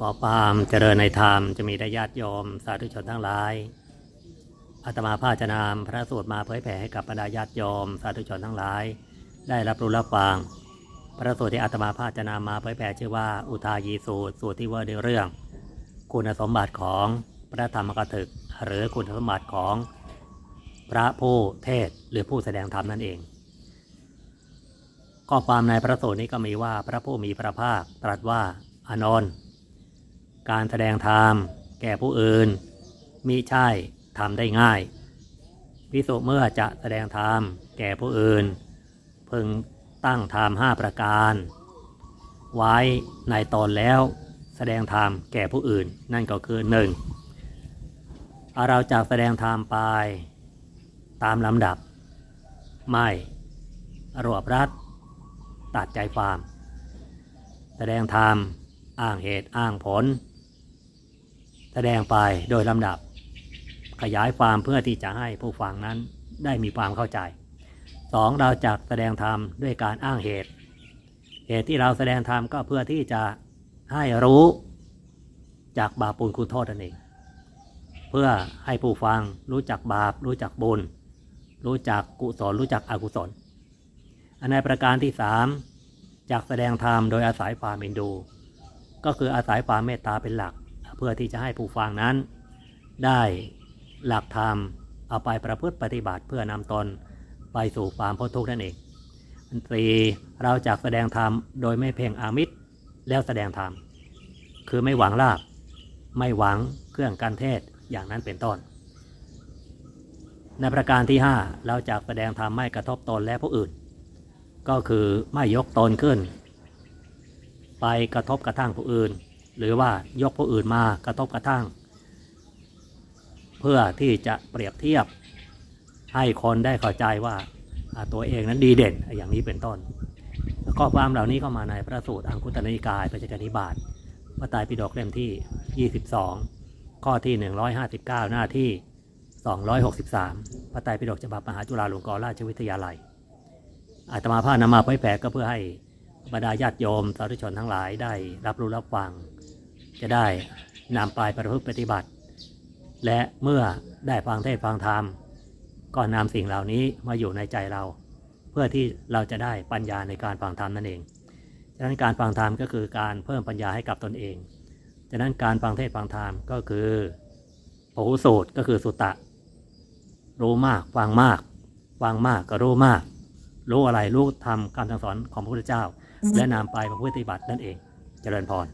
ก่อปามเจริญในธรรมจะมีได้ญาติโยมสาธุชนทั้งหลายอาตมาภาจะนำพระสูตรมาเผยแผ่ให้กับบรรดาญาติโยมสาธุชนทั้งหลาย ได้รับรู้รับฟังพระสูตรที่อาตมาภาจะนำมมาเผยแผ่ชื่อว่าอุทายีสูตรสูตรที่ว่าในเรื่อง คุณสมบัติของพระธรรมกถึก หรือคุณสมบัติของพระผู้เทศหรือผู้แสดงธรรมนั่นเองข้อความในพระสูตรนี้ก็มีว่าพระผู้มีพระภาคตรัสว่าอานนท์ การแสดงธรรมแก่ผู้อื่นมิใช่ทำได้ง่ายพิสุเมื่อจะแสดงธรรมแก่ผู้อื่น พึงตั้งธรรมห้าประการ ไว้ในตอนแล้วแสดงธรรมแก่ผู้อื่น นั่นก็คือหนึ่งเราจะแสดงธรรมไป ตามลำดับ ไม่รวบรัดตัดใจความ แสดงธรรมอ้างเหตุอ้างผล แสดงไปโดยลำดับ ขยายความเพื่อที่จะให้ผู้ฟังนั้นได้มีความเข้าใจสองเราจะแสดงธรรมด้วยการอ้างเหตุ เหตุที่เราแสดงธรรมก็เพื่อที่จะให้รู้จากบาปปุญคุณโทษนั่นเอง เพื่อให้ผู้ฟังรู้จักบาป รู้จักบุญ รู้จักกุศล รู้จักอกุศล อันในประการที่สามจากแสดงธรรมโดยอาศัยความเอ็นดู ก็คืออาศัยความเมตตาเป็นหลัก พื่อที่จะให้ผู้ฟังนั้น ได้หลักธรรมเอาไปประพฤติปฏิบัติเพื่อนำตนไปสู่ความพ้นทุกข์นั่นเองอันตรีเราจากแสดงธรรมโดยไม่เพ่งอามิตรแล้วแสดงธรรมคือไม่หวังลาบไม่หวังเครื่องการเทศอย่างนั้นเป็นต้น ในประการที่ 5 เราจากแสดงธรรมไม่กระทบตนและผู้อื่น ก็คือไม่ยกตนขึ้น ไปกระทบกระทั่งผู้อื่น หรือว่ายกผู้อื่นมากระทบกระทั่ง เพื่อที่จะเปรียบเทียบให้คนได้เข้าใจว่าตัวเองนั้นดีเด่นอย่างนี้เป็นต้นข้อความเหล่านี้เข้ามาในพระสูตรอังคุตนิกายปัจจกนิบาตพระไตรปิฎกเล่มที่ 22 ข้อที่ 159 หน้าที่ 263 พระไตรปิฎกฉบับมหาจุฬาลงกรณราชวิทยาลัยอาตมาภาพนำมาเผยแผ่ก็เพื่อให้ บรรดาญาติโยมสาธุชนทั้งหลายได้รับรู้รับฟัง จะได้นำไปประพฤติปฏิบัติ และเมื่อได้ฟังเทศฟังธรรมก็นำสิ่งเหล่านี้มาอยู่ในใจเรา เพื่อที่เราจะได้ปัญญาในการฟังธรรมนั่นเอง ฉะนั้นการฟังธรรมก็คือการเพิ่มปัญญาให้กับตนเอง ฉะนั้นการฟังเทศฟังธรรมก็คือโอสูตรก็คือสุตะ รู้มากฟังมากฟังมากก็รู้มาก รู้อะไรรู้ทำคำสั่งสอนของพระพุทธเจ้า และนำไปประพฤติปฏิบัตินั่นเอง เจริญพร